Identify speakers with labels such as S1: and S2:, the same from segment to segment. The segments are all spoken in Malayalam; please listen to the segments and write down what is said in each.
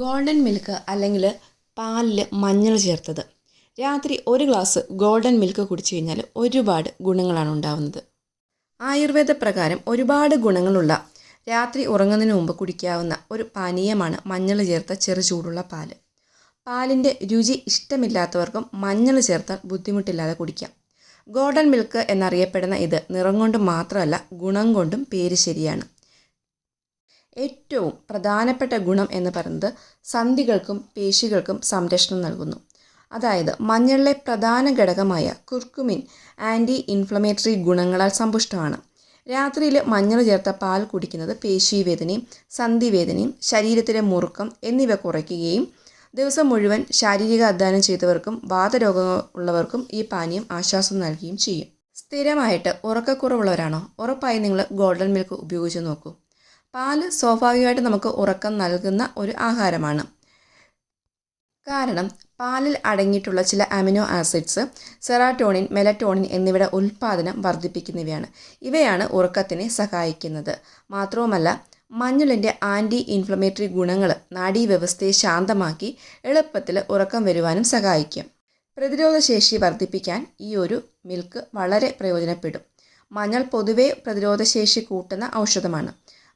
S1: ഗോൾഡൻ മിൽക്ക് അല്ലെങ്കിൽ പാലിൽ മഞ്ഞൾ ചേർത്തത്. രാത്രി ഒരു ഗ്ലാസ് ഗോൾഡൻ മിൽക്ക് കുടിച്ചു കഴിഞ്ഞാൽ ഒരുപാട് ഗുണങ്ങളാണ് ഉണ്ടാവുന്നത്. ആയുർവേദ പ്രകാരം ഒരുപാട് ഗുണങ്ങളുള്ള രാത്രി ഉറങ്ങുന്നതിന് മുമ്പ് കുടിക്കാവുന്ന ഒരു പാനീയമാണ് മഞ്ഞൾ ചേർത്ത ചെറു ചൂടുള്ള പാൽ. പാലിന്റെ രുചി ഇഷ്ടമില്ലാത്തവർക്കും മഞ്ഞൾ ചേർത്താൽ ബുദ്ധിമുട്ടില്ലാതെ കുടിക്കാം. ഗോൾഡൻ മിൽക്ക് എന്നറിയപ്പെടുന്ന ഇത് നിറം കൊണ്ട് മാത്രമല്ല ഗുണം കൊണ്ടും പേര് ശരിയാണ്. ഏറ്റവും പ്രധാനപ്പെട്ട ഗുണം എന്ന് പറയുന്നത് സന്ധികൾക്കും പേശികൾക്കും സംരക്ഷണം നൽകുന്നു. അതായത് മഞ്ഞളിലെ പ്രധാന ഘടകമായ കുർക്കുമിൻ ആന്റി ഇൻഫ്ലമേറ്ററി ഗുണങ്ങളാൽ സമ്പുഷ്ടമാണ്. രാത്രിയിൽ മഞ്ഞൾ ചേർത്ത പാൽ കുടിക്കുന്നത് പേശീവേദനയും സന്ധിവേദനയും ശരീരത്തിലെ മുറുക്കം എന്നിവ കുറയ്ക്കുകയും ദിവസം മുഴുവൻ ശാരീരിക അധ്വാനം ചെയ്തവർക്കും വാതരോഗങ്ങൾ ഉള്ളവർക്കും ഈ പാനീയം ആശ്വാസം നൽകുകയും ചെയ്യും. സ്ഥിരമായിട്ട് ഉറക്കക്കുറവുള്ളവരാണോ? ഉറപ്പായി നിങ്ങൾ ഗോൾഡൻ മിൽക്ക് ഉപയോഗിച്ച് നോക്കൂ. പാൽ സ്വാഭാവികമായിട്ട് നമുക്ക് ഉറക്കം നൽകുന്ന ഒരു ആഹാരമാണ്. കാരണം പാലിൽ അടങ്ങിയിട്ടുള്ള ചില അമിനോ ആസിഡ്സ് സെറാറ്റോണിൻ മെലറ്റോണിൻ എന്നിവയുടെ ഉൽപ്പാദനം വർദ്ധിപ്പിക്കുന്നവയാണ്. ഇവയാണ് ഉറക്കത്തിനെ സഹായിക്കുന്നത്. മാത്രവുമല്ല മഞ്ഞളിന്റെ ആന്റി ഇൻഫ്ലമേറ്ററി ഗുണങ്ങൾ നാഡീവ്യവസ്ഥയെ ശാന്തമാക്കി എളുപ്പത്തിൽ ഉറക്കം വരുവാനും സഹായിക്കും. പ്രതിരോധശേഷി വർദ്ധിപ്പിക്കാൻ ഈ ഒരു മിൽക്ക് വളരെ പ്രയോജനപ്പെടും. മഞ്ഞൾ പൊതുവേ പ്രതിരോധശേഷി കൂട്ടുന്ന ഔഷധമാണ്.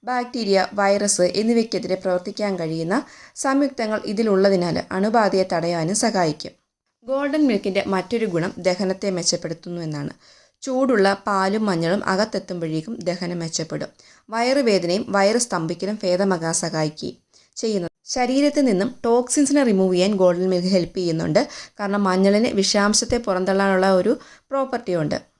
S1: ബാക്ടീരിയ വൈറസ് എന്നിവയ്ക്കെതിരെ പ്രവർത്തിക്കാൻ കഴിയുന്ന സംയുക്തങ്ങൾ ഇതിലുള്ളതിനാൽ അണുബാധയെ തടയാനും സഹായിക്കും. ഗോൾഡൻ മിൽക്കിന്റെ മറ്റൊരു ഗുണം ദഹനത്തെ മെച്ചപ്പെടുത്തുന്നു എന്നാണ്. ചൂടുള്ള പാലും മഞ്ഞളും അകത്തെത്തുമ്പോഴേക്കും ദഹനം മെച്ചപ്പെടും. വയറുവേദനയും വയറ് സ്തംഭിക്കലും ഭേദമാകാൻ സഹായിക്കുകയും ചെയ്യുന്നത് ശരീരത്തിൽ നിന്നും ടോക്സിൻസിനെ റിമൂവ് ചെയ്യാൻ ഗോൾഡൻ മിൽക്ക് ഹെൽപ്പ് ചെയ്യുന്നുണ്ട്. കാരണം മഞ്ഞളിന് വിഷാംശത്തെ പുറന്തള്ളാനുള്ള ഒരു പ്രോപ്പർട്ടി ഉണ്ട്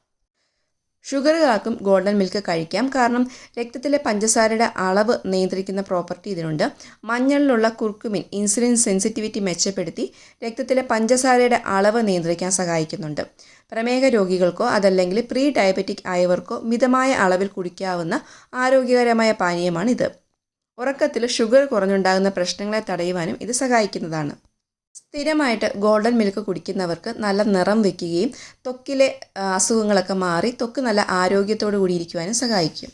S1: ഷുഗറുകാർക്കും ഗോൾഡൻ മിൽക്ക് കഴിക്കാം. കാരണം രക്തത്തിലെ പഞ്ചസാരയുടെ അളവ് നിയന്ത്രിക്കുന്ന പ്രോപ്പർട്ടി ഇതിനുണ്ട്. മഞ്ഞളിലുള്ള കുർക്കുമിൻ ഇൻസുലിൻ സെൻസിറ്റിവിറ്റി മെച്ചപ്പെടുത്തി രക്തത്തിലെ പഞ്ചസാരയുടെ അളവ് നിയന്ത്രിക്കാൻ സഹായിക്കുന്നുണ്ട്. പ്രമേഹ രോഗികൾക്കോ അതല്ലെങ്കിൽ പ്രീ ഡയബറ്റിക് ആയവർക്കോ മിതമായ അളവിൽ കുടിക്കാവുന്ന ആരോഗ്യകരമായ പാനീയമാണിത്. ഉറക്കത്തിൽ ഷുഗർ കുറഞ്ഞുണ്ടാകുന്ന പ്രശ്നങ്ങളെ തടയുവാനും ഇത് സഹായിക്കുന്നതാണ്. സ്ഥിരമായിട്ട് ഗോൾഡൻ മിൽക്ക് കുടിക്കുന്നവർക്ക് നല്ല നിറം വയ്ക്കുകയും ത്വക്കിലെ അസുഖങ്ങളൊക്കെ മാറി ത്വക്ക് നല്ല ആരോഗ്യത്തോടു കൂടി ഇരിക്കുവാനും സഹായിക്കും.